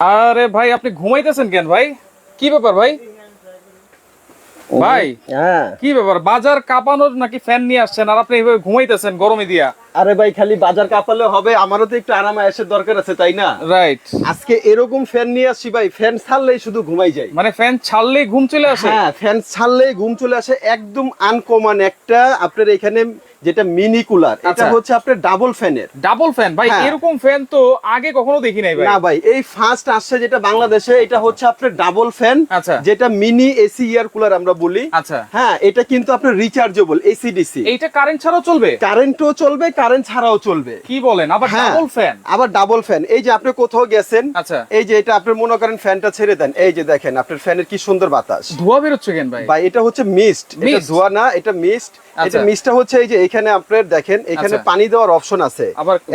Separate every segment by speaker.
Speaker 1: আরে ভাই আপনি ঘুমাইতেছেন কেন ভাই? কি ব্যাপার ভাই? ভাই
Speaker 2: হ্যাঁ।
Speaker 1: কি ব্যাপার? বাজার কাঁপানোর নাকি ফ্যান নিয়ে আসছেন আর আপনি এইভাবে ঘুমাইতেছেন গরমে দিয়া?
Speaker 2: আরে ভাই খালি বাজার কাঁপালে হবে আমারও তো একটু আরামে আসার দরকার আছে তাই না?
Speaker 1: রাইট
Speaker 2: আজকে এরকম ফ্যান নিয়ে আসছি ভাই ফ্যান ছাড়লেই শুধু ঘুমাই যাই।
Speaker 1: মানে ফ্যান ছাড়লেই ঘুম চলে আসে?
Speaker 2: হ্যাঁ ফ্যান ছাড়লেই ঘুম চলে আসে একদম আনকমন একটা আপনার এখানে যেটা মিনি কুলার এটা
Speaker 1: আচ্ছা।
Speaker 2: হচ্ছে আপনার ডাবল ফ্যানের
Speaker 1: ডাবল ফ্যান ভাই
Speaker 2: হ্যাঁ।
Speaker 1: এরকম ফ্যান তো আগে কখনো দেখি নাই ভাই।
Speaker 2: না ভাই এই ফার্স্ট আসছে যেটা বাংলাদেশে এটা হচ্ছে আপনার ডাবল ফ্যান
Speaker 1: আচ্ছা।
Speaker 2: যেটা মিনি এসি এয়ার কুলার আমরা বলি।
Speaker 1: আচ্ছা।
Speaker 2: হ্যাঁ এটা কিন্তু আপনার রিচার্জেবল এসি ডিসি
Speaker 1: এইটা কারেন্ট ছাড়াও চলবে?
Speaker 2: কারেন্টও চলবে কারেন্ট ছাড়াও চলবে।
Speaker 1: কি বলেন? আবার। ডাবল ফ্যান
Speaker 2: আবার ডাবল ফ্যান এই যে আপনি কোথাও গেছেন
Speaker 1: আচ্ছা।
Speaker 2: এই যে এটা আপনি মনে করেন ফ্যানটা ছেড়ে দেন। এই যে দেখেন আপনার ফ্যানের কি সুন্দর বাতাস।
Speaker 1: ধোয়া বেরোচ্ছে কেন ভাই?
Speaker 2: ভাই এটা হচ্ছে মিস্ট এটা ধোয়া না এটা মিস্ট এটা
Speaker 1: আচ্ছা।
Speaker 2: হচ্ছে এই যে এখানে আপনার দেখেন এখানে
Speaker 1: আচ্ছা।
Speaker 2: পানি দেওয়ার অপশন আছে।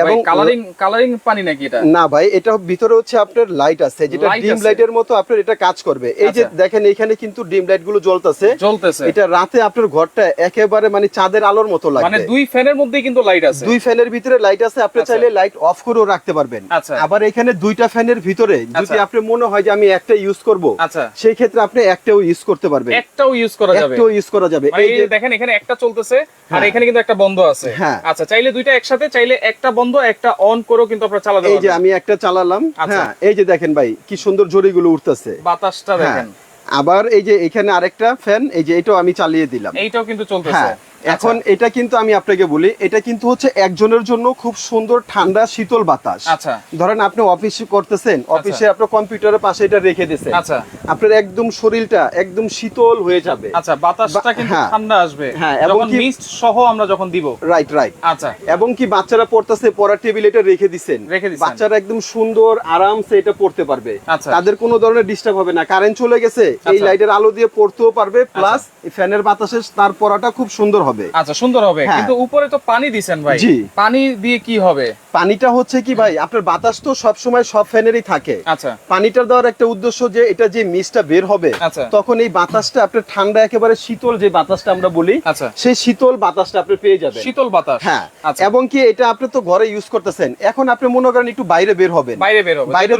Speaker 2: এবং
Speaker 1: কালারিং কালারিং পানি নাকি এটা?
Speaker 2: না ভাই এটা ভিতরে হচ্ছে আপনার লাইট আছে যেটা ডিম লাইটের মতো আপনার এটা কাজ করবে। এই যে
Speaker 1: আচ্ছা।
Speaker 2: দেখেন এখানে কিন্তু ডিম লাইটগুলো জ্বলতেছে।
Speaker 1: জ্বলতেছে।
Speaker 2: এটা রাতে আপনার ঘরটা একেবারে মানে চাঁদের আলোর মতো
Speaker 1: মানে দুই ফ্যানের মধ্যেই কিন্তু লাইট আছে।
Speaker 2: দুই ফ্যানের ভিতরে লাইট আছে আপনি। চাইলে লাইট অফ করেও রাখতে পারবেন। আবার এখানে দুইটা ফ্যানের ভিতরে যদি। আপনি মনে হয় যে আমি একটা ইউজ করব
Speaker 1: আচ্ছা।
Speaker 2: সেই ক্ষেত্রে আপনি একটাও ইউজ করতে পারবেন।
Speaker 1: একটাও ইউজ করা যাবে।
Speaker 2: একটাও ইউজ করা যাবে।
Speaker 1: মানে
Speaker 2: এই
Speaker 1: দেখেন এখানে একটা চলতেছে। আর
Speaker 2: হ্যাঁ।
Speaker 1: এখানে কিন্তু একটা বন্ধ আছে।
Speaker 2: হ্যাঁ।
Speaker 1: আচ্ছা চাইলে দুইটা একসাথে চাইলে একটা বন্ধ একটা অন করেও কিন্তু আপনারা চালাতে
Speaker 2: এই যে আমি একটা চালালাম
Speaker 1: আচ্ছা।
Speaker 2: হ্যাঁ এই যে দেখেন ভাই কি সুন্দর জড়িগুলো উঠতেছে।
Speaker 1: বাতাসটা
Speaker 2: হ্যাঁ।
Speaker 1: দেখেন।
Speaker 2: আবার এই যে এখানে আরেকটা ফ্যান এই যে এটাও আমি চালিয়ে দিলাম।
Speaker 1: এইটাও কিন্তু চলতেছে।
Speaker 2: এখন এটা কিন্তু আমি আপনাকে বলি এটা কিন্তু হচ্ছে একজনের জন্য খুব সুন্দর ঠান্ডা শীতল বাতাস।
Speaker 1: আচ্ছা।
Speaker 2: ধরেন আপনি অফিসে করতেছেন অফিসে আপনার কম্পিউটারের পাশে এটা রেখে দিয়েছেন
Speaker 1: আচ্ছা।
Speaker 2: আপনার একদম শরীরটা একদম শীতল হয়ে যাবে।
Speaker 1: আচ্ছা বাতাসটা কিন্তু
Speaker 2: হ্যাঁ।
Speaker 1: ঠান্ডা আসবে।
Speaker 2: হ্যাঁ, এবং
Speaker 1: মিস্ট সহ আমরা যখন দিব।
Speaker 2: রাইট রাইট
Speaker 1: আচ্ছা।
Speaker 2: এবং কি বাচ্চারা পড়তেছে পড়ার টেবিল এটা রেখে
Speaker 1: দিছেন।
Speaker 2: বাচ্চারা একদম সুন্দর আরামসে এটা পড়তে পারবে।
Speaker 1: আচ্ছা।
Speaker 2: তাদের কোনো ধরনের ডিস্টার্ব হবে না। কারেন্ট চলে গেছে এই
Speaker 1: আচ্ছা।
Speaker 2: লাইটের আলো দিয়ে পড়তেও পারবে প্লাস ফ্যানের বাতাসে তার পড়াটা খুব সুন্দর হবে।
Speaker 1: আচ্ছা সুন্দর হবে।
Speaker 2: হ্যাঁ।
Speaker 1: কিন্তু উপরে তো পানি দিছেন ভাই। পানি দিয়ে কি হবে?
Speaker 2: পানিটা হচ্ছে কি ভাই আপনার বাতাস তো সব সময় সব ফ্যানেরই থাকে।
Speaker 1: আচ্ছা।
Speaker 2: পানিটা দেওয়ার একটা উদ্দেশ্য যে এটা যে মিসটা বের হবে
Speaker 1: আচ্ছা।
Speaker 2: তখন এই বাতাসটা আপনার ঠান্ডা একেবারে শীতল যে বাতাসটা আমরা বলি
Speaker 1: আচ্ছা।
Speaker 2: সেই শীতল বাতাসটা আপনি পেয়ে যাবেন।
Speaker 1: শীতল বাতাস।
Speaker 2: হ্যাঁ
Speaker 1: আচ্ছা।
Speaker 2: এবং কি এটা আপনি তো ঘরে ইউজ করতেছেন। এখন আপনি মনে করেন একটু বাইরে বের হবেন।
Speaker 1: বাইরে বের হবে
Speaker 2: বাইরে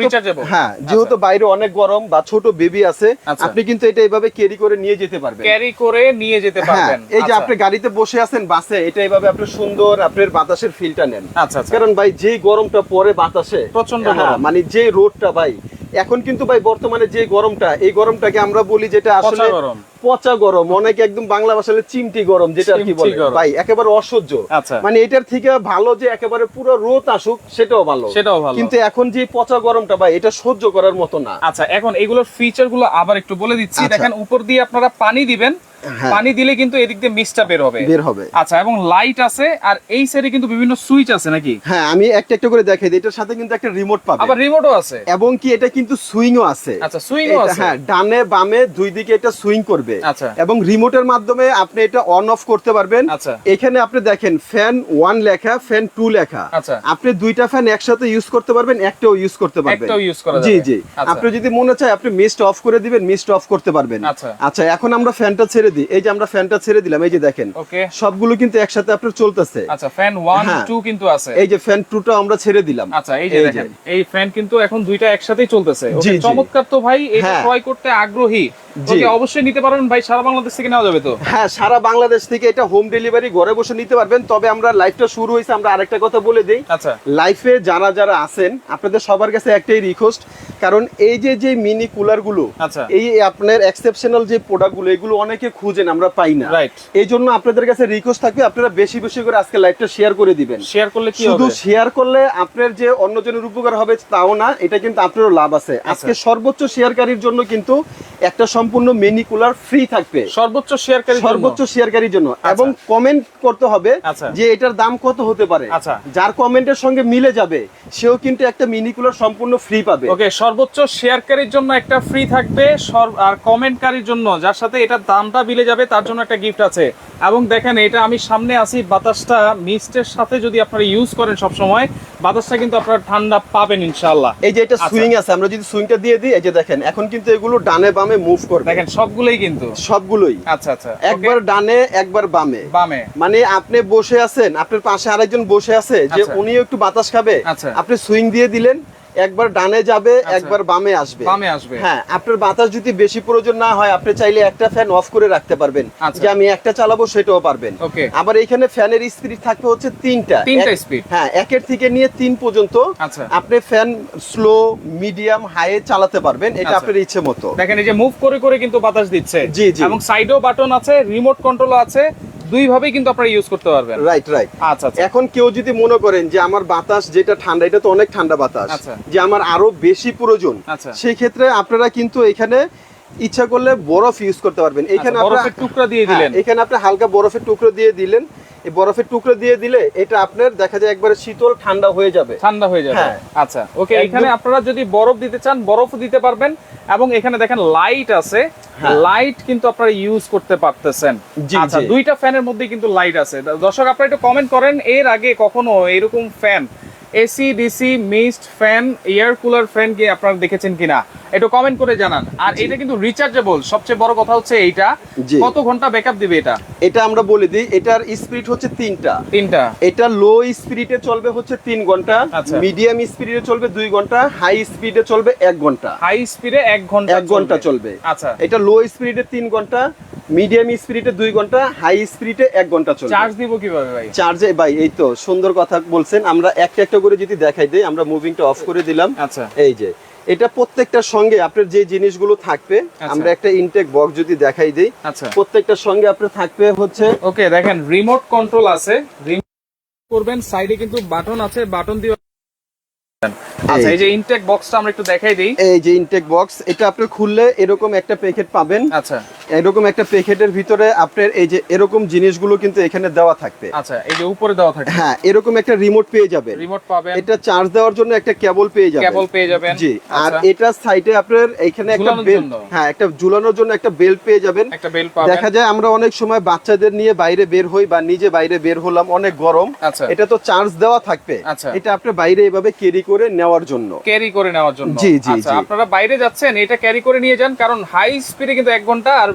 Speaker 2: হ্যাঁ যেহেতু বাইরে অনেক গরম বা ছোট বেবি আছে। আপনি কিন্তু এটা এইভাবে ক্যারি করে নিয়ে যেতে পারবেন।
Speaker 1: ক্যারি করে নিয়ে যেতে
Speaker 2: হ্যাঁ
Speaker 1: পারবেন।
Speaker 2: এই যে। আপনি গাড়িতে বসে আছেন বাসে এটা এইভাবে আপনি সুন্দর আপনার বাতাসের ফিলটা নেন।
Speaker 1: আচ্ছা আচ্ছা।
Speaker 2: কারণ ভাই যে গরমটা পরে বাতাসে
Speaker 1: প্রচণ্ড
Speaker 2: হ্যাঁ, মানে যে রোদটা ভাই এখন কিন্তু ভাই বর্তমানে যে গরমটা এই গরমটাকে আমরা বলি যেটা আসলে
Speaker 1: পচা গরম।
Speaker 2: অনেকে একদম বাংলা ভাষায় চিমটি গরম যেটা আর কি বলে ভাই একেবারে অসহ্য
Speaker 1: আচ্ছা।
Speaker 2: মানে এটার থেকে ভালো যে একেবারে পুরো রোদ আসুক সেটাও ভালো
Speaker 1: সেটাও ভালো।
Speaker 2: কিন্তু এখন যে পচা গরমটা ভাই এটা সহ্য করার মতো না
Speaker 1: আচ্ছা এখন এগুলোর ফিচারগুলো আবার একটু বলে দিচ্ছি
Speaker 2: আচ্ছা।
Speaker 1: দেখেন উপর দিয়ে আপনারা পানি দিবেন। পানি দিলে কিন্তু এদিক দিয়ে মিস্টটা বের হবে।
Speaker 2: বের হবে।
Speaker 1: আচ্ছা এবং লাইট আছে আর এই সাইডে কিন্তু বিভিন্ন সুইচ আছে নাকি?
Speaker 2: হ্যাঁ আমি একটা একটা করে দেখাই দিই। এটার সাথে কিন্তু একটা রিমোট পাবে।
Speaker 1: আবার রিমোটও আছে?
Speaker 2: এবং কি এটা কিন্তু সুইংও আছে।
Speaker 1: আচ্ছা সুইংও আছে।
Speaker 2: হ্যাঁ ডানে বামে দুই দিকে এটা সুইং করবে।
Speaker 1: আচ্ছা।
Speaker 2: এবং রিমোটের মাধ্যমে আপনি এটা অন অফ করতে পারবেন।
Speaker 1: আচ্ছা।
Speaker 2: এখানে আপনি দেখেন ফ্যান ওয়ান লেখা ফ্যান টু লেখা।
Speaker 1: আচ্ছা।
Speaker 2: আপনি দুইটা ফ্যান একসাথে ইউজ করতে পারবেন একটাও ইউজ করতে পারবেন।
Speaker 1: একটাও use করা
Speaker 2: জি
Speaker 1: যাবে।
Speaker 2: জি
Speaker 1: আচ্ছা।
Speaker 2: আপনি যদি মনে চায় আপনি মিস্ট অফ করে দিবেন মিস্ট অফ করতে পারবেন।
Speaker 1: আচ্ছা।
Speaker 2: আচ্ছা এখন আমরা ফ্যানটা ছেড়ে দিই। এই যে আমরা ফ্যানটা ছেড়ে দিলাম এই যে দেখেন সবগুলো কিন্তু একসাথে আপনার চলতেছে।
Speaker 1: আচ্ছা ফ্যান ওয়ান
Speaker 2: হ্যাঁ।
Speaker 1: টু কিন্তু আছে।
Speaker 2: এই যে ফ্যান আমরা ছেড়ে দিলাম।
Speaker 1: আচ্ছা এই যে দেখেন এই ফ্যান কিন্তু এখন দুইটা একসাথেই চলতেছে। ওকে চমৎকার তো ভাই এটা
Speaker 2: হ্যাঁ।
Speaker 1: ক্রয় করতে আগ্রহী। ওকে অবশ্যই নিতে পারবেন ভাই সারা বাংলাদেশ থেকে নেওয়া যাবে তো।
Speaker 2: হ্যাঁ সারা বাংলাদেশ থেকে এটা হোম ডেলিভারি ঘরে বসে নিতে পারবেন। তবে আমরা লাইভটা শুরু হয়েছে আমরা আরেকটা কথা বলে দিই।
Speaker 1: আচ্ছা।
Speaker 2: লাইফে যারা যারা আছেন আপনাদের সবার কাছে একটাই রিকোয়েস্ট কারণ এই যে যে মিনি কুলারগুলো
Speaker 1: আচ্ছা।
Speaker 2: এই আপনার এক্সেপশনাল যে প্রোডাক্টগুলো এগুলো অনেকে খুঁজেন আমরা পাই না। এই জন্য আপনাদের কাছে রিকোয়েস্ট থাকবে আপনারা বেশি বেশি করে আজকে লাইভটা শেয়ার করে দিবেন।
Speaker 1: শেয়ার করলে কি
Speaker 2: শুধু শেয়ার করলে আপনার যে অন্যজনের উপকার হবে তাও না এটা কিন্তু আপনারও লাভ আছে।
Speaker 1: আচ্ছা।
Speaker 2: আজকে সর্বোচ্চ শেয়ারকারীর জন্য কিন্তু একটা সম্পূর্ণ মিনি কুলার ফ্রি থাকবে।
Speaker 1: সর্বোচ্চ শেয়ারকারী
Speaker 2: সর্বোচ্চ শেয়ারকারীর জন্য। এবং কমেন্ট করতে হবে
Speaker 1: আচ্ছা।
Speaker 2: যে এটার দাম কত হতে পারে।
Speaker 1: আচ্ছা।
Speaker 2: যার কমেন্টের সঙ্গে মিলে যাবে সেও কিন্তু একটা মিনি কুলার সম্পূর্ণ ফ্রি পাবে।
Speaker 1: ওকে সর্বোচ্চ শেয়ারকারীর জন্য একটা ফ্রি থাকবে আর কমেন্টকারীর জন্য যার সাথে এটার দামটা মিলে যাবে তার জন্য একটা গিফট আছে। এবং দেখেন এটা আমি সামনে আসি বাতাসটা মিস্টের সাথে যদি আপনারা ইউজ করেন সব সময় বাতাসটা কিন্তু আপনারা ঠান্ডা পাবেন ইনশাআল্লাহ।
Speaker 2: এই যে এটা
Speaker 1: আচ্ছা।
Speaker 2: সুইং আছে আমরা যদি সুইংটা দিয়ে দিই এই যে দেখেন এখন কিন্তু এগুলো ডানে বামে মুভ করবে।
Speaker 1: দেখেন সবগুলোই কিন্তু।
Speaker 2: সবগুলোই।
Speaker 1: আচ্ছা আচ্ছা।
Speaker 2: একবার ডানে একবার বামে।
Speaker 1: বামে।
Speaker 2: মানে আপনি বসে আছেন আপনার পাশে আরেকজন বসে আছে যে
Speaker 1: আচ্ছা।
Speaker 2: উনিও একটু বাতাস খাবে।
Speaker 1: আচ্ছা।
Speaker 2: আপনি সুইং দিয়ে দিলেন একবার ডানে যাবে
Speaker 1: আচ্ছা।
Speaker 2: একবার বামে আসবে।
Speaker 1: বামে আসবে।
Speaker 2: হ্যাঁ আপনার বাতাস যদি বেশি প্রয়োজন না হয় আপনি চাইলে একটা ফ্যান অফ করে রাখতে পারবেন।
Speaker 1: আচ্ছা।
Speaker 2: যে আমি একটা চালাবো সেটাও পারবেন। আবার এখানে ফ্যানের স্পিড থাকবে হচ্ছে তিনটা।
Speaker 1: তিনটা speed।
Speaker 2: হ্যাঁ একের থেকে নিয়ে তিন পর্যন্ত
Speaker 1: আচ্ছা।
Speaker 2: আপনি ফ্যান স্লো মিডিয়াম হাই চালাতে পারবেন। এটা। আপনার ইচ্ছে মতো।
Speaker 1: দেখেন এই যে মুভ করে করে কিন্তু বাতাস দিচ্ছে।
Speaker 2: জি, জি।
Speaker 1: এবং সাইডেও বাটন আছে রিমোট কন্ট্রোল আছে। দুই ভাবে কিন্তু আপনারা ইউজ করতে পারবেন।
Speaker 2: রাইট রাইট
Speaker 1: আচ্ছা আচ্ছা।
Speaker 2: এখন কেউ যদি মনে করেন যে আমার বাতাস যেটা ঠান্ডা এটা তো অনেক ঠান্ডা বাতাস
Speaker 1: আচ্ছা।
Speaker 2: যে আমার আরও বেশি প্রয়োজন
Speaker 1: আচ্ছা।
Speaker 2: সেই ক্ষেত্রে আপনারা কিন্তু এখানে ইচ্ছা করলে বরফ ইউজ করতে পারবেন। এখানে
Speaker 1: আচ্ছা,
Speaker 2: আপনারা-
Speaker 1: বরফের টুকরা দিয়ে
Speaker 2: হ্যাঁ,
Speaker 1: দিলেন
Speaker 2: এখানে আপনি হালকা বরফের টুকরো দিয়ে দিলেন। এই বরফের টুকরো দিয়ে দিলে এটা আপনার দেখা যায় একবারে শীতল ঠান্ডা হয়ে যাবে।
Speaker 1: ঠান্ডা হয়ে যাবে।
Speaker 2: হ্যাঁ।
Speaker 1: আচ্ছা ওকে এখানে আপনারা যদি বরফ দিতে চান বরফও দিতে পারবেন। এবং এখানে দেখেন লাইট আছে।
Speaker 2: হ্যাঁ।
Speaker 1: লাইট কিন্তু আপনারা ইউজ করতে পারতেছেন। আচ্ছা দুইটা ফ্যানের মধ্যে কিন্তু লাইট আছে। দর্শক আপনারা একটু কমেন্ট করেন এর আগে কখনো এরকম fan AC DC mist fan air cooler fan কি আপনারা দেখেছেন কিনা? একটু কমেন্ট করে জানান। আর এটা কিন্তু রিচার্জেবল সবচেয়ে বড় কথা হচ্ছে এইটা। কত ঘণ্টা ব্যাকআপ দিবে এটা?
Speaker 2: এটা আমরা বলে দিই এটার স্পিড হচ্ছে তিনটা।
Speaker 1: তিনটা।
Speaker 2: এটা লো স্পিডে চলবে হচ্ছে তিন ঘণ্টা
Speaker 1: আচ্ছা।
Speaker 2: মিডিয়াম স্পিডে চলবে দুই ঘণ্টা হাই স্পিডে চলবে এক ঘণ্টা।
Speaker 1: হাই স্পিডে এক ঘণ্টা
Speaker 2: এক ঘণ্টা চলবে।
Speaker 1: আচ্ছা।
Speaker 2: এটা লো স্পিডে তিন ঘণ্টা মিডিয়াম স্পিডে দুই ঘণ্টা হাই স্পিডে এক ঘণ্টা চলবে।
Speaker 1: চার্জ দিব কীভাবে ভাই?
Speaker 2: চার্জে ভাই এই তো সুন্দর কথা বলছেন। আমরা একটা একটা করে যদি দেখাই দেই আমরা মুভিংটা অফ করে দিলাম।
Speaker 1: আচ্ছা।
Speaker 2: এই যে এটা প্রত্যেকটার সঙ্গে আপনার যে জিনিসগুলো থাকবে আমরা একটা ইনটেক বক্স যদি দেখাই দেই
Speaker 1: আচ্ছা।
Speaker 2: প্রত্যেকটার সঙ্গে আপনার থাকবে হচ্ছে
Speaker 1: ওকে দেখেন রিমোট কন্ট্রোল আছে। রিমোট করবেন সাইডে কিন্তু বাটন আছে বাটন দিয়ে আচ্ছা এই যে ইনটেক বক্সটা আমরা একটু দেখাই দিই।
Speaker 2: এই যে ইনটেক বক্স এটা আপনি খুললে এরকম একটা প্যাকেট পাবেন।
Speaker 1: আচ্ছা।
Speaker 2: এরকম একটা প্যাকেটের ভিতরে আপনার এই যে এরকম জিনিসগুলো কিন্তু এখানে দেওয়া থাকবে।
Speaker 1: আচ্ছা এই যে উপরে দেওয়া থাকে
Speaker 2: হ্যাঁ এরকম একটা রিমোট পেয়ে যাবেন।
Speaker 1: রিমোট পাবেন।
Speaker 2: এটা চার্জ দেওয়ার জন্য একটা কেবল পেয়ে যাবেন।
Speaker 1: কেবল পেয়ে যাবেন।
Speaker 2: জি আর
Speaker 1: আচ্ছা,
Speaker 2: এটা সাইডে আপনার এখানে একটা
Speaker 1: ঝুলানোর
Speaker 2: বেল্ট
Speaker 1: জন্য।
Speaker 2: হ্যাঁ একটা ঝুলানোর জন্য একটা বেল্ট পেয়ে যাবেন।
Speaker 1: একটা বেল পাবেন।
Speaker 2: দেখা যায় আমরা অনেক সময় বাচ্চাদের নিয়ে বাইরে বের হই বা নিজে বাইরে বের হলাম অনেক গরম।
Speaker 1: আচ্ছা।
Speaker 2: এটা তো চার্জ দেওয়া থাকবে।
Speaker 1: আচ্ছা।
Speaker 2: এটা আপনি বাইরে এভাবে ক্যারি করে নেওয়ার জন্য
Speaker 1: ক্যারি করে নেওয়ার জন্য
Speaker 2: জি, জি,
Speaker 1: আচ্ছা আপনারা বাইরে যাচ্ছেন এটা ক্যারি করে নিয়ে যান কারণ হাই স্পিডে কিন্তু এক ঘণ্টা আর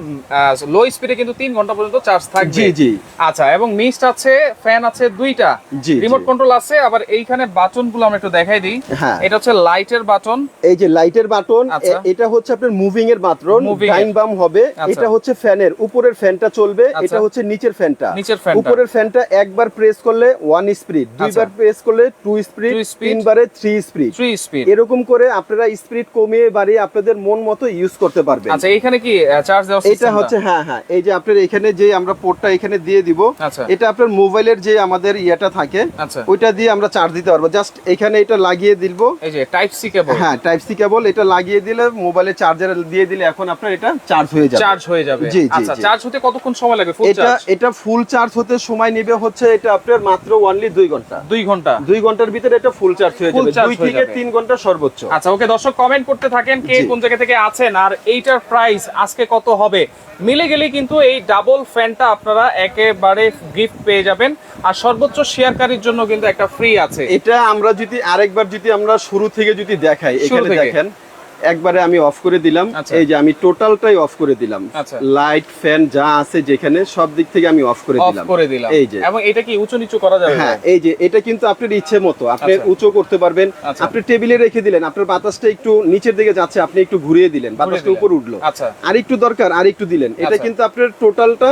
Speaker 1: লো স্পিডে কিন্তু তিন ঘণ্টা পর্যন্ত চার্জ থাকবে
Speaker 2: জি জি
Speaker 1: আচ্ছা এবং মিস্ট আছে ফ্যান আছে দুইটা
Speaker 2: জি,
Speaker 1: রিমোট কন্ট্রোল আছে আবার এইখানে বাটনগুলো আমরা একটু দেখাই দিই
Speaker 2: হ্যাঁ।
Speaker 1: এটা হচ্ছে লাইটের বাটন
Speaker 2: এই যে লাইটের বাটন
Speaker 1: আচ্ছা।
Speaker 2: এটা হচ্ছে আপনার মুভিং এর বাটন। টাইম বাম হবে
Speaker 1: আচ্ছা।
Speaker 2: এটা হচ্ছে ফ্যানের উপরের ফ্যানটা চলবে
Speaker 1: আচ্ছা।
Speaker 2: এটা হচ্ছে নিচের ফ্যানটা
Speaker 1: নিচের ফ্যানটা।
Speaker 2: উপরের ফ্যানটা একবার প্রেস করলে ওয়ান স্পিড দুইবার প্রেস করলে টু স্পিড। তিনবারে থ্রি স্পিড
Speaker 1: থ্রি স্পিড
Speaker 2: এরকম করে আপনারা স্পিড কমিয়ে বাড়িয়ে আপনাদের মন মতো ইউজ করতে পারবেন।
Speaker 1: আচ্ছা এইখানে কি চার্জ দেওয়ার
Speaker 2: এটা হচ্ছে হ্যাঁ হ্যাঁ এই যে আপনার এখানে যে আমরা পোর্টটা এখানে দিয়ে দিব
Speaker 1: আচ্ছা।
Speaker 2: এটা আপনার মোবাইলের যে আমাদের ইয়েটা থাকে
Speaker 1: আচ্ছা।
Speaker 2: ওইটা দিয়ে আমরা চার্জ দিতে পারব। জাস্ট এখানে এটা লাগিয়ে দিব
Speaker 1: এই যে টাইপ সি কেবল
Speaker 2: হ্যাঁ টাইপ সি কেবল এটা লাগিয়ে দিলে মোবাইলে চার্জার দিয়ে দিলে এখন আপনার এটা চার্জ হয়ে যাবে।
Speaker 1: চার্জ হয়ে যাবে।
Speaker 2: জি,
Speaker 1: আচ্ছা চার্জ হতে কতক্ষণ সময় লাগবে? ফুল
Speaker 2: এটা এটা ফুল চার্জ হতে সময় নেবে হচ্ছে এটা আপনার মাত্র ওনলি দুই ঘণ্টা।
Speaker 1: দুই ঘণ্টা।
Speaker 2: দুই ঘণ্টার ভিতরে এটা ফুল চার্জ হয়ে যাবে। দুই থেকে তিন ঘণ্টা সর্বোচ্চ।
Speaker 1: আচ্ছা ওকে দর্শক কমেন্ট করতে থাকেন কে কোন জায়গা থেকে আছেন আর এইটার প্রাইস আজকে কত হবে? মিলে গেলে কিন্তু এই ডাবল ফ্যানটা আপনারা একেবারে গিফট পেয়ে যাবেন। আর সর্বোচ্চ শেয়ারকারীর জন্য কিন্তু একটা ফ্রি আছে।
Speaker 2: এটা আমরা যদি আরেকবার যদি আমরা শুরু থেকে যদি দেখাই এখানে দেখেন একবারে আমি অফ করে দিলাম।
Speaker 1: আচ্ছা।
Speaker 2: এই যে আমি টোটালটাই অফ করে দিলাম।
Speaker 1: আচ্ছা।
Speaker 2: লাইট ফ্যান যা আছে যেখানে সব দিক থেকে আমি অফ করে দিলাম। এই যে।
Speaker 1: এবং এটা কি উঁচু নিচু করা যাবে?
Speaker 2: হ্যাঁ এই যে এটা কিন্তু আপনার ইচ্ছে মতো। আপনি
Speaker 1: আচ্ছা।
Speaker 2: উঁচু করতে পারবেন।
Speaker 1: আচ্ছা।
Speaker 2: আপনি টেবিলে রেখে দিলেন আপনার বাতাসটা একটু নিচের দিকে যাচ্ছে আপনি একটু ঘুরিয়ে দিলেন বাতাসটা উপর উঠল।
Speaker 1: আচ্ছা।
Speaker 2: আর একটু দরকার আর একটু দিলেন। এটা
Speaker 1: আচ্ছা।
Speaker 2: কিন্তু আপনার টোটালটা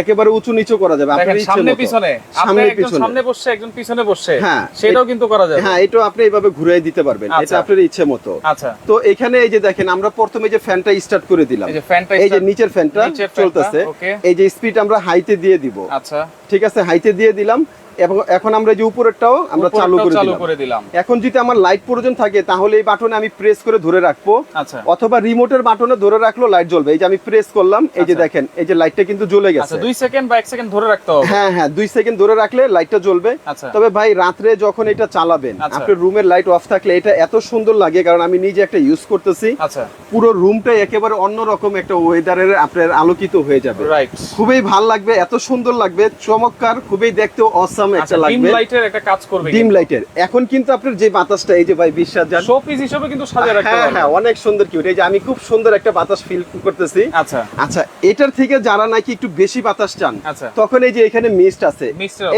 Speaker 2: একেবারে উঁচু নিচু করা যাবে আপনার ইচ্ছে
Speaker 1: সামনে পিছনে আপনি
Speaker 2: সামনে পিছনে।
Speaker 1: সামনে বসে একজন পিছনে বসে
Speaker 2: হ্যাঁ।
Speaker 1: সেটাও কিন্তু করা যাবে।
Speaker 2: হ্যাঁ এটা আপনি এইভাবে ঘুরিয়ে দিতে পারবেন
Speaker 1: আচ্ছা।
Speaker 2: এটা আপনার ইচ্ছে মতো।
Speaker 1: আচ্ছা।
Speaker 2: তো এখানে এই যে দেখেন আমরা প্রথমে যে ফ্যানটা স্টার্ট করে দিলাম।
Speaker 1: এই যে ফ্যানটা
Speaker 2: এই যে নিচের ফ্যানটা চলতেছে। এই যে স্পিড আমরা হাইতে দিয়ে দিব।
Speaker 1: আচ্ছা।
Speaker 2: ঠিক আছে হাইতে দিয়ে দিলাম। এবং এখন আমরা যে উপরেরটাও আমরা চালু করে দিলাম। এখন যদি আমার লাইট প্রয়োজন থাকে তাহলে এই বাটনে আমি প্রেস করে ধরে রাখব।
Speaker 1: আচ্ছা।
Speaker 2: অথবা রিমোটের বাটনে ধরে রাখল লাইট জ্বলবে। এই যে আমি প্রেস করলাম এই যে
Speaker 1: আচ্ছা।
Speaker 2: দেখেন এই যে লাইটটা কিন্তু জ্বলে
Speaker 1: আচ্ছা
Speaker 2: গেছে
Speaker 1: দুই সেকেন্ড বা এক সেকেন্ড ধরে রাখতে হবে।
Speaker 2: হ্যাঁ হ্যাঁ দুই সেকেন্ড ধরে রাখলে লাইটটা জ্বলবে।
Speaker 1: আচ্ছা।
Speaker 2: তবে ভাই রাত্রে যখন এটা চালাবেন
Speaker 1: আচ্ছা।
Speaker 2: আপনার রুমের লাইট অফ থাকলে এটা এত সুন্দর লাগে কারণ আমি নিজে একটা ইউজ করতেছি।
Speaker 1: আচ্ছা।
Speaker 2: পুরো রুমটা একেবারে অন্যরকম একটা ওয়েদারের আপনার আলোকিত হয়ে যাবে।
Speaker 1: রাইট
Speaker 2: খুবই ভালো লাগবে এত সুন্দর লাগবে চমৎকার খুবই দেখতে অসাম একটা
Speaker 1: লাগবে ডিম লাইটের একটা কাজ করবে
Speaker 2: ডিম লাইটের এখন কিন্তু আপনার যে বাতাসটা এই যে ভাই বিশ্বাস
Speaker 1: জান শোপিস হিসেবে কিন্তু সাজিয়ে রাখতে
Speaker 2: হ্যাঁ হ্যাঁ অনেক সুন্দর কিউট এই যে আমি খুব সুন্দর একটা বাতাস ফিল করতেছি।
Speaker 1: আচ্ছা।
Speaker 2: আচ্ছা এটার থেকে যারা নাকি একটু বেশি বাতাস চান
Speaker 1: আচ্ছা।
Speaker 2: তখন এই যে এখানে মিস্ট আছে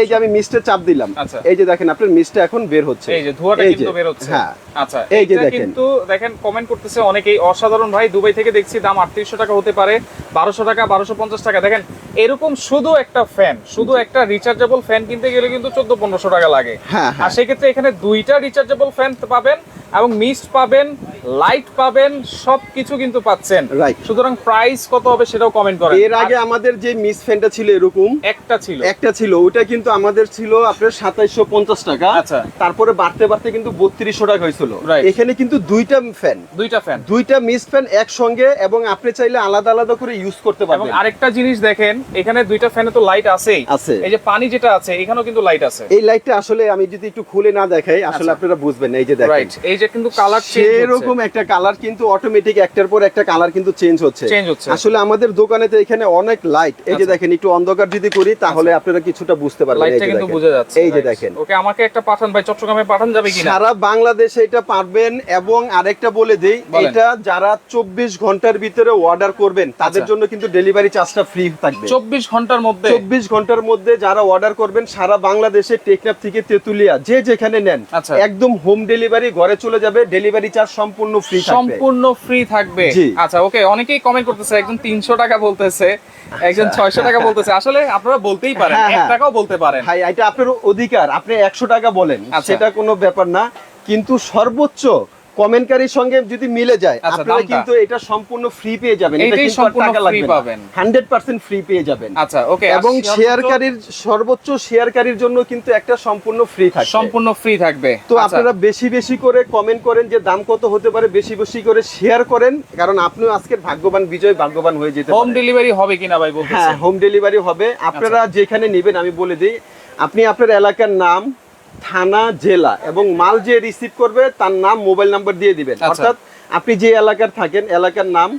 Speaker 2: এই যে আমি মিস্টে চাপ দিলাম
Speaker 1: আচ্ছা।
Speaker 2: এই যে দেখেন আপনার মিস্টটা এখন বের হচ্ছে।
Speaker 1: এই যে ধোঁয়াটা কিন্তু বের হচ্ছে।
Speaker 2: হ্যাঁ।
Speaker 1: আচ্ছা
Speaker 2: এই যে দেখেন।
Speaker 1: কিন্তু দেখেন কমেন্ট করতেছে অনেকেই অসাধারণ ভাই দুবাই থেকে দেখছি দাম আটত্রিশশো টাকা হতে পারে বারোশো টাকা বারোশো পঞ্চাশ টাকা। দেখেন এরকম শুধু একটা ফ্যান শুধু একটা রিচার্জেবল ফ্যান কিনতে গেলে কিন্তু চোদ্দ পনেরোশো টাকা লাগে।
Speaker 2: হ্যাঁ
Speaker 1: আর
Speaker 2: হ্যাঁ
Speaker 1: সেক্ষেত্রে এখানে দুইটা রিচার্জেবল ফ্যান পাবেন এবং মিস্ট পাবেন লাইট পাবেন সবকিছু কিন্তু পাচ্ছেন।
Speaker 2: Right.
Speaker 1: সুতরাং প্রাইস কত হবে সেটাও কমেন্ট করেন।
Speaker 2: এর আগে আমাদের যে মিস ফ্যানটা ছিল এরকম
Speaker 1: একটা ছিল।
Speaker 2: একটা ছিল ওটা কিন্তু আমাদের ছিল আপনার সাতাইশশো পঞ্চাশ টাকা।
Speaker 1: আচ্ছা।
Speaker 2: তারপরে বাড়তে বাড়তে কিন্তু বত্রিশশো টাকা হয়েছিল। এখানে কিন্তু দুইটা ফ্যান
Speaker 1: দুইটা ফ্যান
Speaker 2: দুইটা মিস ফ্যান একসঙ্গে এবং আপনি চাইলে আলাদা আলাদা করে ইউজ করতে
Speaker 1: এবং
Speaker 2: পারবেন।
Speaker 1: আরেকটা জিনিস দেখেন এখানে দুইটা ফ্যানে তো লাইট আছেই।
Speaker 2: আছে।
Speaker 1: এই যে পানি যেটা আছে এখানেও কিন্তু লাইট আছে।
Speaker 2: এই লাইটটা আসলে আমি যদি একটু খুলে না দেখাই আসলে
Speaker 1: আচ্ছা।
Speaker 2: আপনারা বুঝবেন এই যে দেখেন।
Speaker 1: রাইট এই যে কিন্তু কালার
Speaker 2: সেরকম একটা কালার কিন্তু অটোমেটিক একটার পর একটা কালার কিন্তু চেঞ্জ হচ্ছে। আসলে আমাদের দোকানে তো এখানে অনেক লাইট এই যে
Speaker 1: আচ্ছা।
Speaker 2: দেখেন একটু অন্ধকার যদি করি তাহলে আপনারা কিছুটা বুঝতে পারবেন।
Speaker 1: লাইটটা কিন্তু। বোঝা যাচ্ছে।
Speaker 2: এই যে দেখেন।
Speaker 1: ওকে আমাকে একটা পাঠান ভাই চট্টগ্রামে পাঠান যাবে কিনা?
Speaker 2: সারা বাংলাদেশে এটা পারবেন এবং আরেকটা বলে দেই এটা যারা চব্বিশ ঘণ্টার ভিতরে অর্ডার করবেন তাদের
Speaker 1: আচ্ছা।
Speaker 2: জন্য কিন্তু ডেলিভারি চার্জটা ফ্রি থাকবে।
Speaker 1: চব্বিশ ঘণ্টার মধ্যে?
Speaker 2: চব্বিশ ঘণ্টার মধ্যে যারা অর্ডার করবেন সারা বাংলাদেশে টেকনাফ থেকে তেতুলিয়া যে যেখানে নেন
Speaker 1: আচ্ছা।
Speaker 2: একদম হোম ডেলিভারি ঘরে চলে যাবে ডেলিভারি চার্জ সম্পূর্ণ ফ্রি থাকবে।
Speaker 1: সম্পূর্ণ ফ্রি থাকবে। আচ্ছা ওকে অনেকেই কমেন্ট করতেছে একজন তিনশো টাকা বলতেছে একজন ছয়শো টাকা বলতেছে। আসলে আপনারা বলতেই পারেন
Speaker 2: হ্যাঁ,
Speaker 1: এক
Speaker 2: হ্যাঁ।
Speaker 1: টাকাও বলতে পারেন।
Speaker 2: ভাই এটা আপনার অধিকার। আপনি একশো টাকা বলেন
Speaker 1: আচ্ছা।
Speaker 2: সেটা কোনো ব্যাপার না। কিন্তু সর্বোচ্চ কমেন্টকারীর সঙ্গে যদি মিলে যায়
Speaker 1: আচ্ছা,
Speaker 2: আপনারা কিন্তু এটা সম্পূর্ণ ফ্রি পেয়ে যাবেন। এটা কিন্তু
Speaker 1: সম্পূর্ণ
Speaker 2: লাগবে
Speaker 1: পাবেন।
Speaker 2: হান্ড্রেড পার্সেন্ট ফ্রি পেয়ে যাবেন।
Speaker 1: আচ্ছা ওকে
Speaker 2: এবং শেয়ারকারীর সর্বোচ্চ শেয়ারকারীর জন্য কিন্তু একটা সম্পূর্ণ ফ্রি থাকে
Speaker 1: সম্পূর্ণ ফ্রি থাকবে।
Speaker 2: তো
Speaker 1: আচ্ছা,
Speaker 2: আপনারা বেশি বেশি করে কমেন্ট করেন যে দাম কত হতে পারে বেশি বেশি করে শেয়ার করেন কারণ আপনিও আজকের ভাগ্যবান বিজয় ভাগ্যবান হয়ে যেতে
Speaker 1: হোম ডেলিভারি হবে কিনা ভাই বলতেছে
Speaker 2: হ্যাঁ হোম ডেলিভারি হবে। আপনারা
Speaker 1: আচ্ছা।
Speaker 2: যেখানে নেবেন আমি বলে দিই আপনি আপনার এলাকার নাম থানা জেলা এবং মাল যে রিসিভ করবে তার নাম মোবাইল নাম্বার দিয়ে দিবেন
Speaker 1: আচ্ছা।
Speaker 2: অর্থাৎ আপনি যে এলাকার থাকেন এলাকার নাম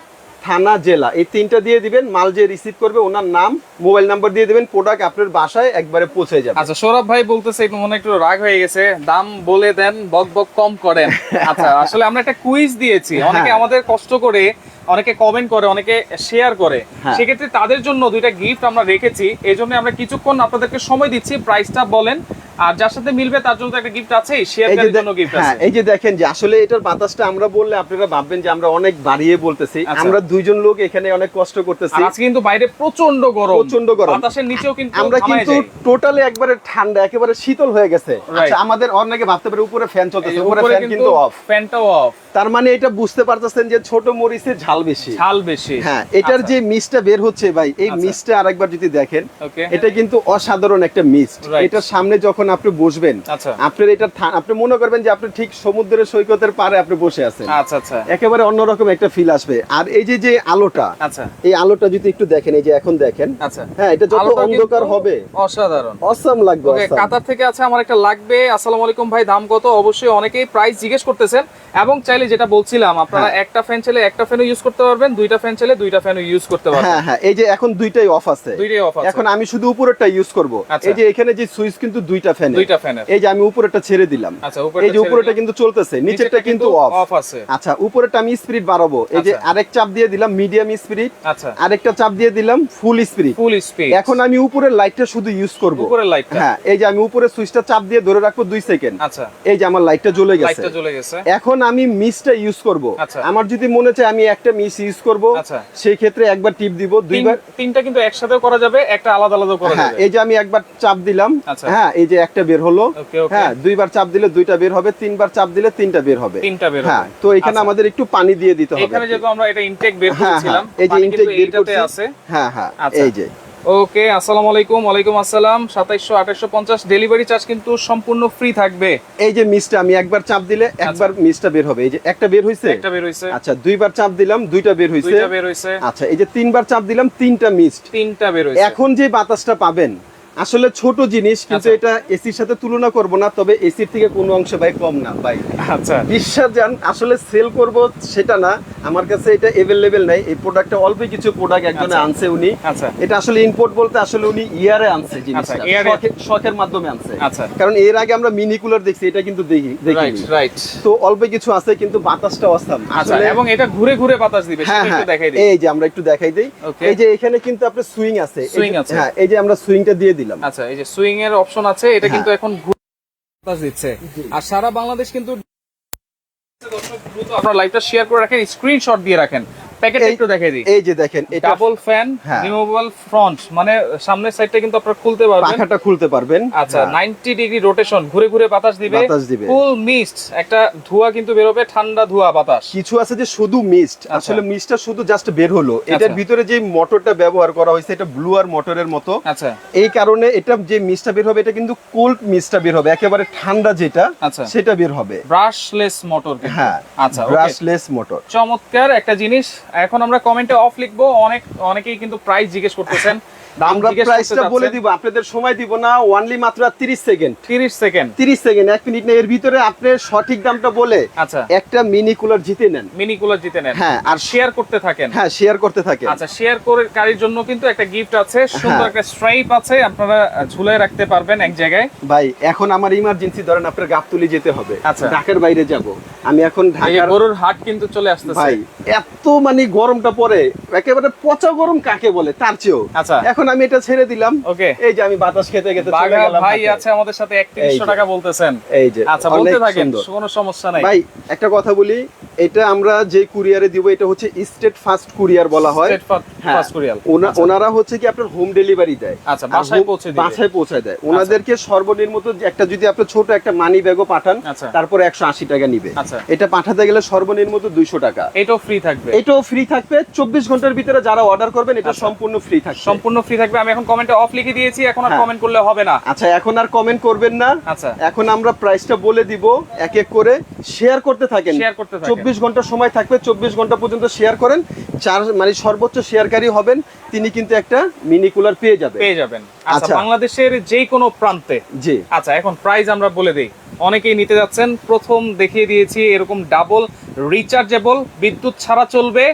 Speaker 2: থানা জেলা। এই তিনটা দিয়ে দিবেন মাল যে রিসিভ করবে ওনার নাম মোবাইল নাম্বার দিয়ে দিবেন প্রোডাক্ট আপনার বাসায় একবারে পৌঁছে যাবে।
Speaker 1: আচ্ছা সৌরভ ভাই বলতেছে একটু মনে একটু রাগ হয়ে গেছে। দাম বলে দেন বক বক কম করেন। আচ্ছা আসলে আমরা একটা কুইজ দিয়েছি। অনেকে
Speaker 2: হ্যাঁ।
Speaker 1: আমাদের কষ্ট করে অনেকে কমেন্ট করে অনেকে শেয়ার করে।
Speaker 2: হ্যাঁ।
Speaker 1: সেক্ষেত্রে তাদের জন্য দুইটা গিফট আমরা রেখেছি। এই জন্য আমরা কিছুক্ষণ আপনাদেরকে সময় দিচ্ছি প্রাইসটা বলেন। আর যার সাথে মিলবে তার জন্য একটা গিফট আছে
Speaker 2: এই যে
Speaker 1: জন্য গিফট
Speaker 2: হ্যাঁ,
Speaker 1: আছে।
Speaker 2: এই যে দেখেন যে আসলে এটার বাতাসটা আমরা বললে আপনারা ভাববেন যে আমরা অনেক বাড়িয়ে বলতেছি।
Speaker 1: আচ্ছা।
Speaker 2: আমরা দুইজন লোক এখানে অনেক কষ্ট করতেছি।
Speaker 1: আজকে কিন্তু বাইরে প্রচণ্ড গরম।
Speaker 2: প্রচণ্ড গরম।
Speaker 1: বাতাসের নিচেও কিন্তু
Speaker 2: আমরা কিন্তু টোটালি একবারে ঠান্ডা একেবারে শীতল হয়ে গেছে। আচ্ছা আমাদের অনেকে ভাবতে পারে উপরে ফ্যান চলতেছে উপরে ফ্যান
Speaker 1: কিন্তু
Speaker 2: অফ
Speaker 1: ফ্যানটাও অফ
Speaker 2: তার মানে এটা বুঝতে পারতেছেন যে ছোট মরিচের ঝাল বেশি।
Speaker 1: ঝাল বেশি।
Speaker 2: হ্যাঁ এটার
Speaker 1: আচ্ছা।
Speaker 2: যে মিসটা বের হচ্ছে ভাই এই
Speaker 1: আচ্ছা।
Speaker 2: মিসটা আরেকবার যদি দেখেন এটা কিন্তু অসাধারণ একটা
Speaker 1: Right.
Speaker 2: এটার সামনে যখন আপনি বসবেন
Speaker 1: আচ্ছা।
Speaker 2: আপনার এটা আপনি মনে করবেন যে আপনি ঠিক সমুদ্রের সৈকতের পারে আপনি বসে আছেন।
Speaker 1: আচ্ছা আচ্ছা।
Speaker 2: একেবারে অন্যরকম একটা ফিল আসবে। আর এই যে যে আলোটা
Speaker 1: আচ্ছা।
Speaker 2: এই আলোটা যদি একটু দেখেন এই যে এখন দেখেন
Speaker 1: আচ্ছা।
Speaker 2: হ্যাঁ এটা যত অন্ধকার হবে।
Speaker 1: অসাধারণ।
Speaker 2: অসাম লাগবে
Speaker 1: ওকে কাতার থেকে আছে আমার একটা লাগবে। আসসালামু আলাইকুম ভাই দাম কত? অবশ্যই অনেকেই প্রাইস জিজ্ঞেস করতেছেন। এবং চাইলে যেটা বলছিলাম আপনারা
Speaker 2: হ্যাঁ।
Speaker 1: একটা ফ্যান চাইলে একটা ফ্যানও ইউজ করতে পারবেন দুইটা ফ্যান চাইলে দুইটা ফ্যানও ইউজ করতে পারবেন।
Speaker 2: হ্যাঁ হ্যাঁ এই যে এখন দুইটাই অফ আছে।
Speaker 1: দুইটাই অফ আছে।
Speaker 2: এখন আমি শুধু উপরেরটা ইউজ করব।
Speaker 1: আচ্ছা।
Speaker 2: এই যে এখানে যে সুইচ কিন্তু দুইটা ফ্যান
Speaker 1: দুইটা ফ্যানের
Speaker 2: এই যে আমি উপরেরটা ছেড়ে দিলাম।
Speaker 1: আচ্ছা
Speaker 2: এই যে উপরেরটা কিন্তু চলতেছে নিচেরটা কিন্তু অফ
Speaker 1: অফ আছে।
Speaker 2: আচ্ছা উপরেরটা আমি স্পিরিট বাড়াবো। এই যে
Speaker 1: আচ্ছা।
Speaker 2: আরেক চাপ দিয়ে দিলাম মিডিয়াম স্পিরিট
Speaker 1: আচ্ছা।
Speaker 2: আরেকটা চাপ দিয়ে দিলাম ফুল স্পিরিট
Speaker 1: ফুল স্পিড
Speaker 2: এখন আমি উপরের লাইটটা শুধু ইউজ করব।
Speaker 1: উপরের লাইটটা
Speaker 2: হ্যাঁ এই যে আমি উপরে সুইচটা চাপ দিয়ে ধরে রাখব দুই সেকেন্ড
Speaker 1: আচ্ছা।
Speaker 2: এই যে আমার লাইটটা জ্বলে গেছে।
Speaker 1: লাইটটা জ্বলে গেছে।
Speaker 2: এখন আমি মিসটা ইউজ করব।
Speaker 1: আচ্ছা।
Speaker 2: আমার যদি মনে চায় আমি একটা মিস ইউজ করব
Speaker 1: আচ্ছা।
Speaker 2: সেই ক্ষেত্রে একবার টিপ দিব দুইবার।
Speaker 1: তিনটা কিন্তু একসাথেও করা যাবে একটা আলাদা আলাদা করা
Speaker 2: হ্যাঁ
Speaker 1: যাবে।
Speaker 2: এই যে আমি একবার চাপ দিলাম।
Speaker 1: আচ্ছা।
Speaker 2: হ্যাঁ এই যে একটা বের হলো। হ্যাঁ দুইবার চাপ দিলে দুইটা বের হবে তিনবার চাপ দিলে তিনটা বের হবে।
Speaker 1: তিনটা বের
Speaker 2: হ্যাঁ
Speaker 1: হবে।
Speaker 2: তো এখানে
Speaker 1: আচ্ছা।
Speaker 2: আমাদের একটু পানি দিয়ে দিতে হবে
Speaker 1: এখানে যেহেতু আমরা এটা ইনটেক বের
Speaker 2: হ্যাঁ
Speaker 1: করেছিলাম।
Speaker 2: হ্যাঁ এই যে ইনটেক বের করছি।
Speaker 1: আছে।
Speaker 2: হ্যাঁ হ্যাঁ
Speaker 1: আচ্ছা।
Speaker 2: এই যে।
Speaker 1: ওকে আসসালামু আলাইকুম ওয়ালাইকুম আসসালাম। সাতাইশশো আঠাইশশো পঞ্চাশ ডেলিভারি চার্জ কিন্তু সম্পূর্ণ ফ্রি থাকবে।
Speaker 2: এই যে মিসটা আমি একবার চাপ দিলে একবার মিসটা বের হবে। এই যে একটা বের হইছে?
Speaker 1: একটা বের হইছে।
Speaker 2: আচ্ছা দুইবার চাপ দিলাম দুইটা বের হইছে।
Speaker 1: দুইটা বের হইছে।
Speaker 2: আচ্ছা এই যে তিনবার চাপ দিলাম তিনটা মিস্ট
Speaker 1: তিনটা বের হইছে।
Speaker 2: এখন যে বাতাসটা পাবেন আসলে ছোট জিনিস কিন্তু
Speaker 1: আচ্ছা।
Speaker 2: এটা এসির সাথে তুলনা করব না তবে এসির থেকে কোনো অংশ ভাই কম না ভাই।
Speaker 1: আচ্ছা।
Speaker 2: বিশ্বাস যান আসলে সেল করব সেটা না আমার কাছে এটা অ্যাভেলেবেল নাই। এই প্রোডাক্টটা অল্প কিছু প্রোডাক্ট একজনে
Speaker 1: আচ্ছা।
Speaker 2: আনছে উনি।
Speaker 1: আচ্ছা।
Speaker 2: এটা আসলে ইম্পোর্ট বলতে আসলে উনি ইয়ারে আনছে জিনিসটা
Speaker 1: আচ্ছা,
Speaker 2: শখের মাধ্যমে আনছে।
Speaker 1: আচ্ছা।
Speaker 2: কারণ এর আগে আমরা মিনি কুলার দেখছি এটা কিন্তু দেখি
Speaker 1: রাইট রাইট
Speaker 2: তো অল্প কিছু আছে কিন্তু বাতাসটা অসাম।
Speaker 1: আচ্ছা এবং এটা ঘুরে ঘুরে বাতাস দিবে
Speaker 2: হ্যাঁ
Speaker 1: সেটা
Speaker 2: হ্যাঁ।
Speaker 1: একটু দেখাই দিই।
Speaker 2: এই যে আমরা একটু দেখাই দেই। এই যে এখানে কিন্তু আপনার সুইং আছে।
Speaker 1: Swing আছে।
Speaker 2: হ্যাঁ এই যে আমরা সুইংটা দিয়ে দিলাম।
Speaker 1: আচ্ছা এই যে সুইং এর অপশন আছে এটা কিন্তু এখন বাতাস দিচ্ছে। আর সারা বাংলাদেশ কিন্তু আপনারা লাইভটা শেয়ার করে রাখেন স্ক্রিনশট দিয়ে রাখেন। প্যাকেট একটু দেখাই দিই।
Speaker 2: এই যে দেখেন এটা
Speaker 1: ডাবল ফ্যান। রিমুভেবল ফ্রন্ট মানে সামনের সাইডটা কিন্তু আপনারা খুলতে পারবেন।
Speaker 2: পাখাটা খুলতে পারবেন।
Speaker 1: আচ্ছা
Speaker 2: হ্যাঁ।
Speaker 1: 90 ডিগ্রি রোটেশন ঘুরে ঘুরে বাতাস দিবে।
Speaker 2: বাতাস দিবে।
Speaker 1: ফুল মিস্ট একটা ধোঁয়া কিন্তু বেরোবে ঠান্ডা ধোঁয়া বাতাস।
Speaker 2: কিছু আছে যে শুধু মিস্ট
Speaker 1: আচ্ছা।
Speaker 2: আসলে মিস্টটা শুধু জাস্ট বের হলো। এটার
Speaker 1: আচ্ছা।
Speaker 2: ভিতরে যে মোটরটা ব্যবহার করা হয়েছে এটা ব্লু আর মোটরের মতো।
Speaker 1: আচ্ছা।
Speaker 2: এই কারণে এটা যে মিস্টটা বের হবে এটা কিন্তু কোল্ড মিস্টটা বের হবে। একেবারে ঠান্ডা যেটা
Speaker 1: আচ্ছা।
Speaker 2: সেটা বের হবে।
Speaker 1: ব্রাশলেস মোটর
Speaker 2: হ্যাঁ
Speaker 1: আচ্ছা।
Speaker 2: ব্রাশলেস মোটর
Speaker 1: চমৎকার একটা জিনিস। এখন আমরা কমেন্টে অফ লিখব অনেক অনেকেই কিন্তু প্রাইস জিজ্ঞেস করতেছেন।
Speaker 2: আমরা প্রাইসটা বলে দিব আপনাদের সময় দিব না ওনলি মাত্র 30 সেকেন্ড
Speaker 1: 30 সেকেন্ড
Speaker 2: 30 সেকেন্ড এক মিনিট না এর ভিতরে আপনি সঠিক দামটা বলে
Speaker 1: আচ্ছা।
Speaker 2: একটা মিনি কুলার জিতে নেন।
Speaker 1: মিনি কুলার জিতে নেন।
Speaker 2: হ্যাঁ,
Speaker 1: আর শেয়ার করতে থাকেন।
Speaker 2: হ্যাঁ শেয়ার করতে থাকেন।
Speaker 1: আচ্ছা শেয়ার করে কারির জন্য কিন্তু একটা গিফট আছে সুন্দর
Speaker 2: হ্যাঁ।
Speaker 1: একটা স্ট্রাইপ আছে আপনারা ঝুলে রাখতে পারবেন এক জায়গায়।
Speaker 2: ভাই এখন আমার ইমার্জেন্সি ধরেন আপনার গাবতুলি যেতে হবে।
Speaker 1: আচ্ছা।
Speaker 2: ঢাকার বাইরে যাব। আমি এখন ঢাকার
Speaker 1: গরুর হাট কিন্তু চলে আসতেছে।
Speaker 2: ভাই এত মানে গরমটা পড়ে একেবারে পচা গরম কাকে বলে? তার চেয়েও।
Speaker 1: আচ্ছা।
Speaker 2: এখন আমি এটা ছেড়ে দিলাম।
Speaker 1: ওকে
Speaker 2: এই যে আমি বাতাস খেতে খেতে চলে গেলাম
Speaker 1: ভাই আছে আমাদের সাথে
Speaker 2: এই
Speaker 1: 3100 টাকা বলতেছেন।
Speaker 2: এই যে
Speaker 1: আচ্ছা বলতে থাকেন কোনো সমস্যা নাই।
Speaker 2: ভাই একটা কথা বলি এটা আমরা যে কুরিয়ারে দিব এটা হচ্ছে স্টেট ফাস্ট কুরিয়ার বলা হয়।
Speaker 1: Straight fast-
Speaker 2: হ্যাঁ। ওনা-
Speaker 1: আচ্ছা।
Speaker 2: ওনারা হচ্ছে কি আপনার হোম ডেলিভারি দেয়।
Speaker 1: আচ্ছা, বাসায় পৌঁছে দিবে।
Speaker 2: বাসায় পৌঁছে দেয়। ওনাদেরকে সর্বনিম্ন একটা যদি আপনি ছোট একটা মানি ব্যাগও পাঠান
Speaker 1: আচ্ছা।
Speaker 2: তারপরে একশো আশি টাকা নিবে।
Speaker 1: আচ্ছা।
Speaker 2: এটা পাঠাতে গেলে সর্বনিম্ন তো দুইশো টাকা।
Speaker 1: এটাও ফ্রি থাকবে।
Speaker 2: এটাও ফ্রি থাকবে। চব্বিশ ঘণ্টার ভিতরে যারা অর্ডার করবেন এটা
Speaker 1: আচ্ছা।
Speaker 2: সম্পূর্ণ ফ্রি থাকবে।
Speaker 1: সম্পূর্ণ ফ্রি থাকবে আমি এখন কমেন্টে অফ লিখে দিয়েছি এখন আর
Speaker 2: হ্যাঁ।
Speaker 1: কমেন্ট করলে হবে না।
Speaker 2: আচ্ছা এখন আর কমেন্ট করবেন না।
Speaker 1: আচ্ছা।
Speaker 2: এখন আমরা প্রাইসটা বলে দিব এক এক করে শেয়ার করতে থাকেন।
Speaker 1: শেয়ার করতে থাকেন।
Speaker 2: চব্বিশ ঘণ্টা সময় থাকবে চব্বিশ ঘণ্টা পর্যন্ত শেয়ার করেন। চার মানে সর্বোচ্চ শেয়ারকারী হবেন তিনি কিন্তু একটা মিনি কুলার পেয়ে যাবেন।
Speaker 1: পেয়ে যাবেন। আচ্ছা
Speaker 2: আচ্ছা।
Speaker 1: বাংলাদেশের যে কোনো প্রান্তে।
Speaker 2: জি।
Speaker 1: আচ্ছা এখন প্রাইস আমরা বলে দেই। অনেকেই নিতে যাচ্ছেন প্রথম দেখিয়ে দিয়েছি এরকম ডাবল রিচার্জেবল বিদ্যুৎ ছাড়া চলবে।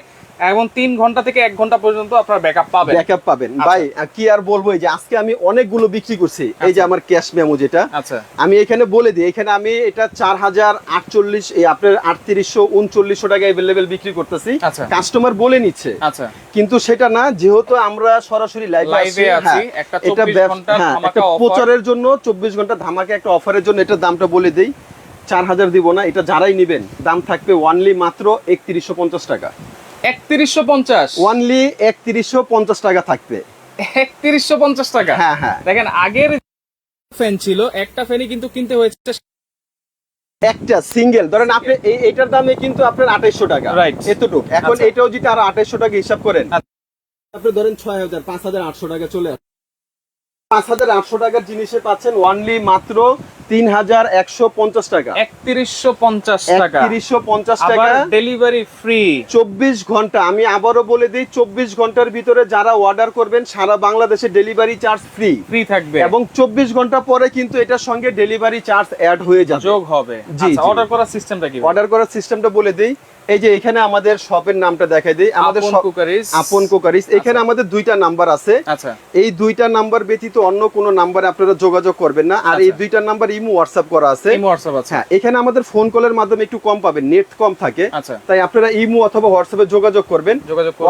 Speaker 1: এবং তিন ঘণ্টা থেকে এক ঘণ্টা পর্যন্ত আপনার ব্যাকআপ পাবেন।
Speaker 2: ব্যাকআপ পাবেন।
Speaker 1: আচ্ছা।
Speaker 2: ভাই কি আর বলব এই যে আজকে আমি অনেকগুলো বিক্রি করছি এই যে
Speaker 1: আচ্ছা।
Speaker 2: আমার ক্যাশ মেমো যেটা।
Speaker 1: আচ্ছা।
Speaker 2: আমি এখানে বলে দিই এখানে আমি এটা চার হাজার আটচল্লিশ এই আপনার আটত্রিশশো উনচল্লিশশো টাকা অ্যাভেলেবেল বিক্রি করতেছি।
Speaker 1: আচ্ছা।
Speaker 2: কাস্টমার বলে নিচ্ছে।
Speaker 1: আচ্ছা।
Speaker 2: কিন্তু সেটা না যেহেতু আমরা সরাসরি লাইভে
Speaker 1: আছি, একটা 24 ঘণ্টার ধামাকা
Speaker 2: একটা প্রচারের জন্য চব্বিশ ঘণ্টা ধামাকে একটা অফারের জন্য এটার দামটা বলে দেই। চার হাজার দিব না এটা যারাই নিবেন দাম থাকবে ওয়ানলি মাত্র একত্রিশশো পঞ্চাশ টাকা।
Speaker 1: একত্রিশশো পঞ্চাশ।
Speaker 2: ওয়ানলি একত্রিশশো পঞ্চাশ টাকা থাকবে।
Speaker 1: একত্রিশশো পঞ্চাশ টাকা?
Speaker 2: হ্যাঁ হ্যাঁ।
Speaker 1: দেখেন আগের ফ্যান ছিল একটা ফ্যানই কিন্তু কিনতে হয়েছে।
Speaker 2: একটা সিঙ্গেল। ধরেন আপনি এই- এইটার দামে কিন্তু আপনার আঠাইশো টাকা।
Speaker 1: Right.
Speaker 2: এতটুক। এখন
Speaker 1: আচ্ছা।
Speaker 2: এটাও যদি আরও আঠাইশো টাকা হিসাব করেন।
Speaker 1: আচ্ছা।
Speaker 2: আপনি ধরেন ছয় হাজার পাঁচ হাজার আটশো টাকা চলে আসে। পাঁচ হাজার আটশো টাকার জিনিসে পাচ্ছেন ওয়ানলি মাত্র তিন হাজার একশো পঞ্চাশ টাকা।
Speaker 1: একত্রিশশো পঞ্চাশ টাকা।
Speaker 2: একত্রিশশো পঞ্চাশ টাকা।
Speaker 1: ডেলিভারি ফ্রি
Speaker 2: চব্বিশ ঘণ্টা। আমি আবারও বলে দিই চব্বিশ ঘণ্টার ভিতরে যারা অর্ডার করবেন সারা বাংলাদেশে ডেলিভারি চার্জ ফ্রি
Speaker 1: ফ্রি থাকবে।
Speaker 2: এবং চব্বিশ ঘণ্টা পরে কিন্তু এটার সঙ্গে ডেলিভারি চার্জ অ্যাড হয়ে যাবে।
Speaker 1: যোগ হবে।
Speaker 2: জি,
Speaker 1: আচ্ছা। অর্ডার করার সিস্টেমটা কি
Speaker 2: অর্ডার করার সিস্টেমটা বলে দিই। এই যে এখানে আমাদের শপের নামটা দেখাই দিই। আমাদের
Speaker 1: আপন
Speaker 2: কোকারিস। এখানে আমাদের দুইটা নাম্বার আছে।
Speaker 1: আচ্ছা।
Speaker 2: এই দুইটা নাম্বার ব্যতীত অন্য কোনো নাম্বারে আপনারা যোগাযোগ করবেন না। আর এই
Speaker 1: আচ্ছা।
Speaker 2: দুইটা নাম্বার ইমো হোয়াটসঅ্যাপ করা আছে।
Speaker 1: এই হোয়াটসঅ্যাপ আছে।
Speaker 2: হ্যাঁ এখানে আমাদের ফোন কলের মাধ্যমে একটু কম পাবেন নেট কম থাকে।
Speaker 1: আচ্ছা।
Speaker 2: তাই আপনারা ইমো অথবা হোয়াটসঅ্যাপে যোগাযোগ করবেন।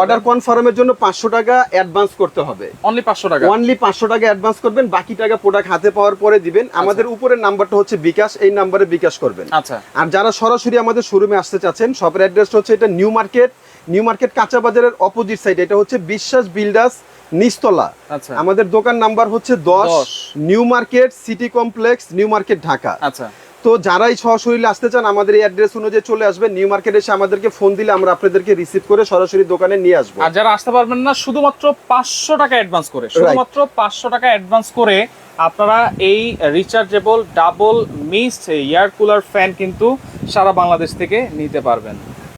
Speaker 2: অর্ডার কনফার্মের জন্য পাঁচশো টাকা অ্যাডভান্স করতে হবে।
Speaker 1: অনলি পাঁচশো টাকা।
Speaker 2: ওয়ানলি পাঁচশো টাকা অ্যাডভান্স করবেন বাকি টাকা প্রোডাক্ট হাতে পাওয়ার পরে দিবেন। আমাদের উপরের নাম্বারটা হচ্ছে বিকাশ এই নাম্বারে বিকাশ করবেন।
Speaker 1: আচ্ছা।
Speaker 2: আর যারা সরাসরি আমাদের শোরুমে আসতে চাচ্ছেন শপের অ্যাড্রেসটা হচ্ছে এটা নিউ মার্কেট। নিউ মার্কেট কাঁচা বাজারের অপোজিট সাইড এটা হচ্ছে বিশ্বাস বিল্ডার্স নিস্তলা
Speaker 1: আচ্ছা।
Speaker 2: আমাদের দোকান নাম্বার হচ্ছে দশ
Speaker 1: 10
Speaker 2: new market city complex new market Dhaka.
Speaker 1: আচ্ছা।
Speaker 2: তো যারাই সশরীরে আসতে চান আমাদের এই অ্যাড্রেস অনুযায়ী চলে আসবে নিউ মার্কেট এসে আমাদেরকে ফোন দিলে আমরা আপনাদেরকে রিসিভ করে সরাসরি দোকানে নিয়ে আসব।
Speaker 1: আর যারা আসতে পারবেন না শুধুমাত্র পাঁচশো টাকা অ্যাডভান্স করে। শুধুমাত্র পাঁচশো টাকা অ্যাডভান্স করে আপনারা এই rechargeable double mist air cooler fan কিন্তু সারা বাংলাদেশ থেকে নিতে পারবেন।